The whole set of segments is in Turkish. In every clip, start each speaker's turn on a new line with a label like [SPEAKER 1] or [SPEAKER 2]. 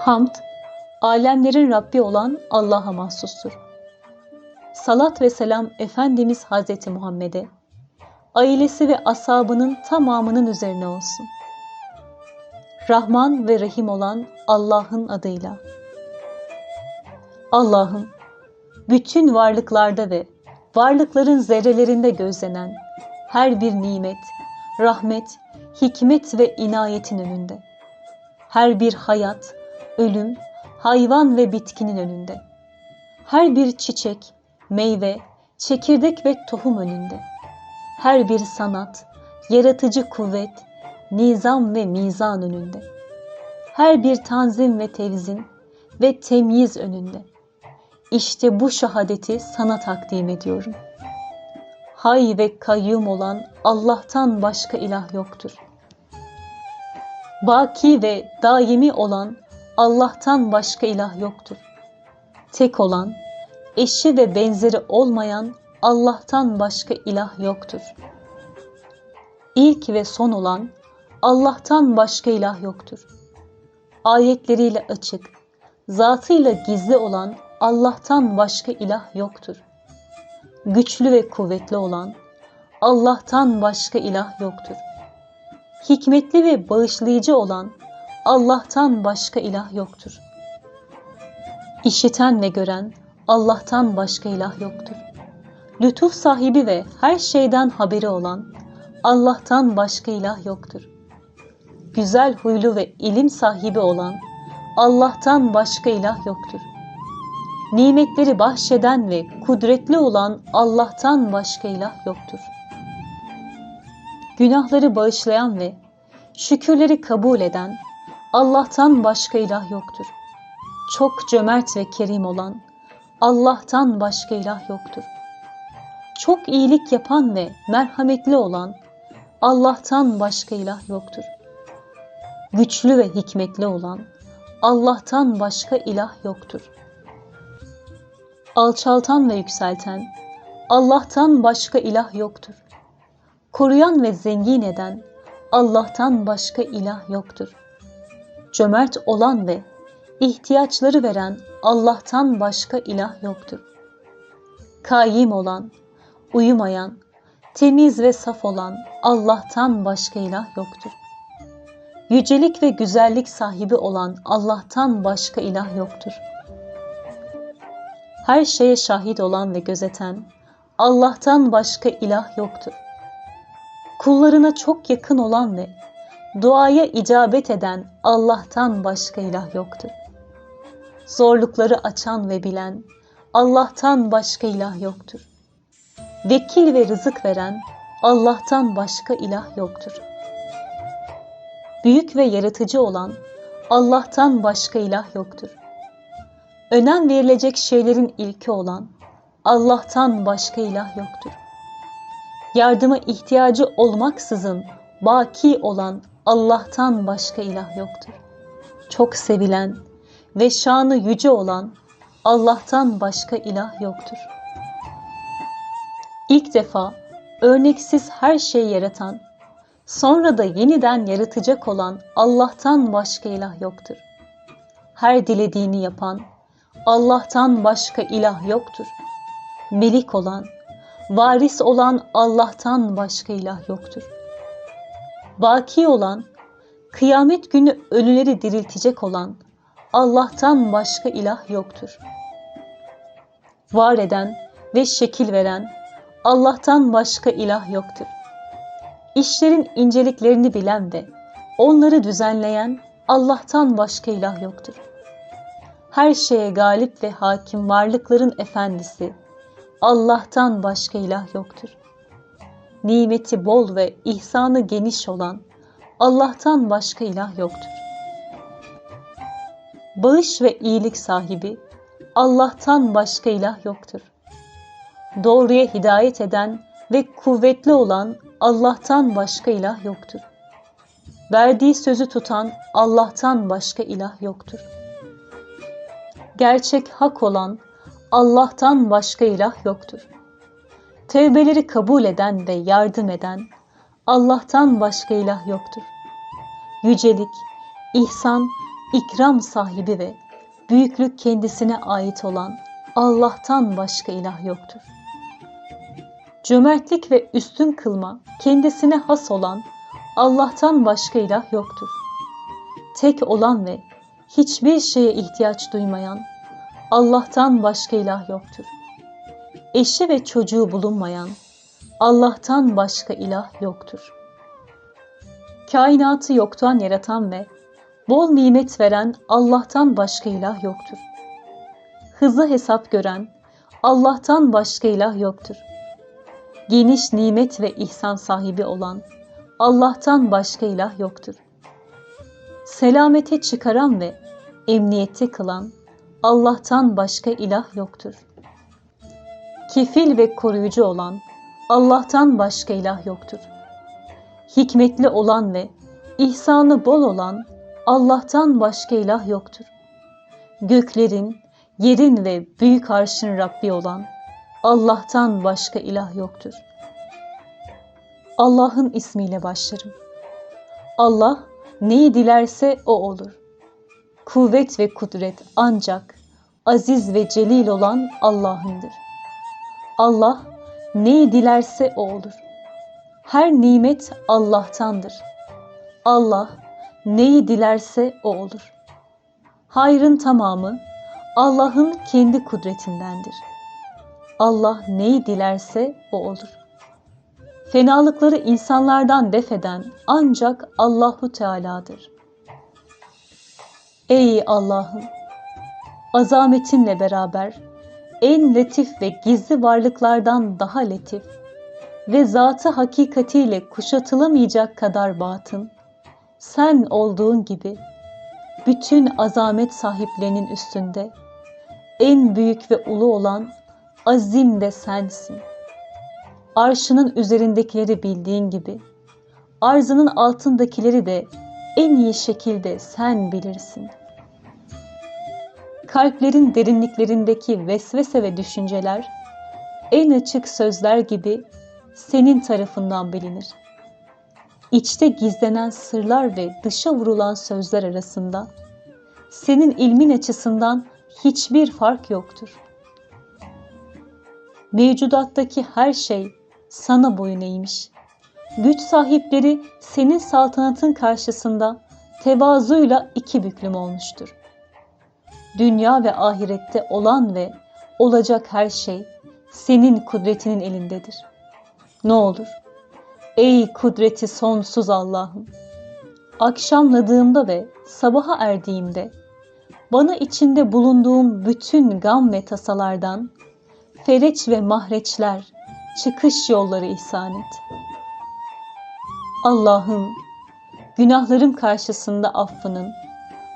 [SPEAKER 1] Hamd, alemlerin Rabbi olan Allah'a mahsustur. Salat ve selam Efendimiz Hazreti Muhammed'e, ailesi ve asabının tamamının üzerine olsun. Rahman ve Rahim olan Allah'ın adıyla. Allah'ım, bütün varlıklarda ve varlıkların zerrelerinde gözlenen her bir nimet, rahmet, hikmet ve inayetin önünde. Her bir hayat, ölüm, hayvan ve bitkinin önünde. Her bir çiçek, meyve, çekirdek ve tohum önünde. Her bir sanat, yaratıcı kuvvet, nizam ve mizan önünde. Her bir tanzim ve tevzin ve temyiz önünde. İşte bu şahadeti sana takdim ediyorum. Hay ve kayyum olan Allah'tan başka ilah yoktur. Baki ve daimi olan Allah'tan başka ilah yoktur. Tek olan, eşi ve benzeri olmayan Allah'tan başka ilah yoktur. İlk ve son olan Allah'tan başka ilah yoktur. Ayetleriyle açık, zatıyla gizli olan Allah'tan başka ilah yoktur. Güçlü ve kuvvetli olan Allah'tan başka ilah yoktur. Hikmetli ve bağışlayıcı olan Allah'tan başka ilah yoktur. İşiten ve gören Allah'tan başka ilah yoktur. Lütuf sahibi ve her şeyden haberi olan Allah'tan başka ilah yoktur. Güzel huylu ve ilim sahibi olan Allah'tan başka ilah yoktur. Nimetleri bahşeden ve kudretli olan Allah'tan başka ilah yoktur. Günahları bağışlayan ve şükürleri kabul eden Allah'tan başka ilah yoktur. Çok cömert ve kerim olan Allah'tan başka ilah yoktur. Çok iyilik yapan ve merhametli olan Allah'tan başka ilah yoktur. Güçlü ve hikmetli olan Allah'tan başka ilah yoktur. Alçaltan ve yükselten Allah'tan başka ilah yoktur. Koruyan ve zengin eden Allah'tan başka ilah yoktur. Cömert olan ve ihtiyaçları veren Allah'tan başka ilah yoktur. Kayyim olan, uyumayan, temiz ve saf olan Allah'tan başka ilah yoktur. Yücelik ve güzellik sahibi olan Allah'tan başka ilah yoktur. Her şeye şahit olan ve gözeten Allah'tan başka ilah yoktur. Kullarına çok yakın olan ve duaya icabet eden Allah'tan başka ilah yoktur. Zorlukları açan ve bilen Allah'tan başka ilah yoktur. Vekil ve rızık veren Allah'tan başka ilah yoktur. Büyük ve yaratıcı olan Allah'tan başka ilah yoktur. Önem verilecek şeylerin ilki olan Allah'tan başka ilah yoktur. Yardıma ihtiyacı olmaksızın baki olan Allah'tan başka ilah yoktur. Çok sevilen ve şanı yüce olan Allah'tan başka ilah yoktur. İlk defa örneksiz her şeyi yaratan, sonra da yeniden yaratacak olan Allah'tan başka ilah yoktur. Her dilediğini yapan Allah'tan başka ilah yoktur. Melik olan, varis olan Allah'tan başka ilah yoktur. Baki olan, kıyamet günü ölüleri diriltecek olan Allah'tan başka ilah yoktur. Var eden ve şekil veren Allah'tan başka ilah yoktur. İşlerin inceliklerini bilen ve onları düzenleyen Allah'tan başka ilah yoktur. Her şeye galip ve hakim varlıkların efendisi Allah'tan başka ilah yoktur. Nimeti bol ve ihsanı geniş olan Allah'tan başka ilah yoktur. Bağış ve iyilik sahibi Allah'tan başka ilah yoktur. Doğruya hidayet eden ve kuvvetli olan Allah'tan başka ilah yoktur. Verdiği sözü tutan Allah'tan başka ilah yoktur. Gerçek hak olan Allah'tan başka ilah yoktur. Tevbeleri kabul eden ve yardım eden Allah'tan başka ilah yoktur. Yücelik, ihsan ikram sahibi ve büyüklük kendisine ait olan Allah'tan başka ilah yoktur. Cömertlik ve üstün kılma kendisine has olan Allah'tan başka ilah yoktur. Tek olan ve hiçbir şeye ihtiyaç duymayan Allah'tan başka ilah yoktur. Eşi ve çocuğu bulunmayan Allah'tan başka ilah yoktur. Kainatı yoktan yaratan ve bol nimet veren Allah'tan başka ilah yoktur. Hızlı hesap gören Allah'tan başka ilah yoktur. Geniş nimet ve ihsan sahibi olan Allah'tan başka ilah yoktur. Selamete çıkaran ve emniyette kılan Allah'tan başka ilah yoktur. Kefil ve koruyucu olan Allah'tan başka ilah yoktur. Hikmetli olan ve ihsanı bol olan Allah'tan başka ilah yoktur. Göklerin, yerin ve büyük arşın Rabbi olan Allah'tan başka ilah yoktur. Allah'ın ismiyle başlarım. Allah neyi dilerse o olur. Kuvvet ve kudret ancak aziz ve celil olan Allah'ındır. Allah neyi dilerse o olur. Her nimet Allah'tandır. Allah neyi dilerse o olur. Hayrın tamamı Allah'ın kendi kudretindendir. Allah neyi dilerse o olur. Fenalıkları insanlardan defeden ancak Allahu Teala'dır. Ey Allah'ım! Azametinle beraber en letif ve gizli varlıklardan daha letif ve zatı hakikatiyle kuşatılamayacak kadar batın, sen olduğun gibi bütün azamet sahiplerinin üstünde en büyük ve ulu olan azim de sensin. Arşının üzerindekileri bildiğin gibi, arzının altındakileri de en iyi şekilde sen bilirsin. Kalplerin derinliklerindeki vesvese ve düşünceler en açık sözler gibi senin tarafından bilinir. İçte gizlenen sırlar ve dışa vurulan sözler arasında senin ilmin açısından hiçbir fark yoktur. Mevcudattaki her şey sana boyun eğmiş. Güç sahipleri senin saltanatın karşısında tevazuyla iki büklüm olmuştur. Dünya ve ahirette olan ve olacak her şey senin kudretinin elindedir. Ne olur, ey kudreti sonsuz Allah'ım, akşamladığımda ve sabaha erdiğimde bana içinde bulunduğum bütün gam ve tasalardan fereç ve mahreçler, çıkış yolları ihsan et. Allah'ım, günahlarım karşısında affının,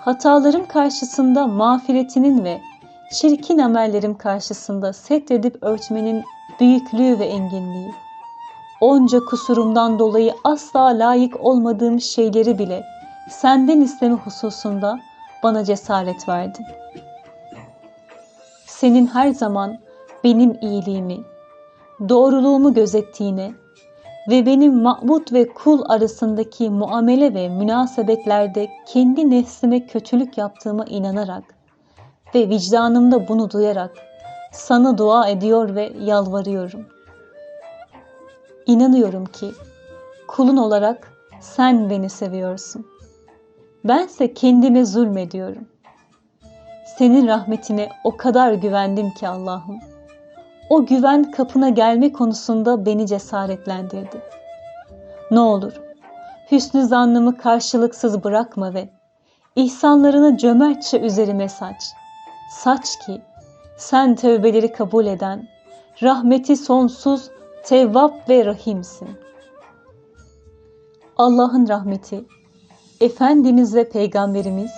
[SPEAKER 1] hatalarım karşısında mağfiretinin ve çirkin amellerim karşısında setredip örtmenin büyüklüğü ve enginliği. Onca kusurumdan dolayı asla layık olmadığım şeyleri bile senden isteme hususunda bana cesaret verdin. Senin her zaman benim iyiliğimi, doğruluğumu gözettiğine ve benim ma'bud ve kul arasındaki muamele ve münasebetlerde kendi nefsime kötülük yaptığıma inanarak ve vicdanımda bunu duyarak sana dua ediyor ve yalvarıyorum. İnanıyorum ki kulun olarak sen beni seviyorsun. Bense kendime zulmediyorum. Senin rahmetine o kadar güvendim ki Allah'ım. O güven kapına gelme konusunda beni cesaretlendirdi. Ne olur hüsnü zannımı karşılıksız bırakma ve ihsanlarını cömertçe üzerime saç. Saç ki sen tövbeleri kabul eden, rahmeti sonsuz, tevvap ve rahimsin. Allah'ın rahmeti, Efendimiz ve Peygamberimiz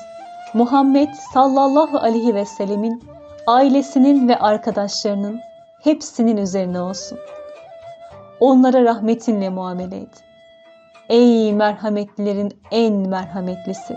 [SPEAKER 1] Muhammed sallallahu aleyhi ve sellemin ailesinin ve arkadaşlarının hepsinin üzerine olsun. Onlara rahmetinle muamele et. Ey merhametlilerin en merhametlisi!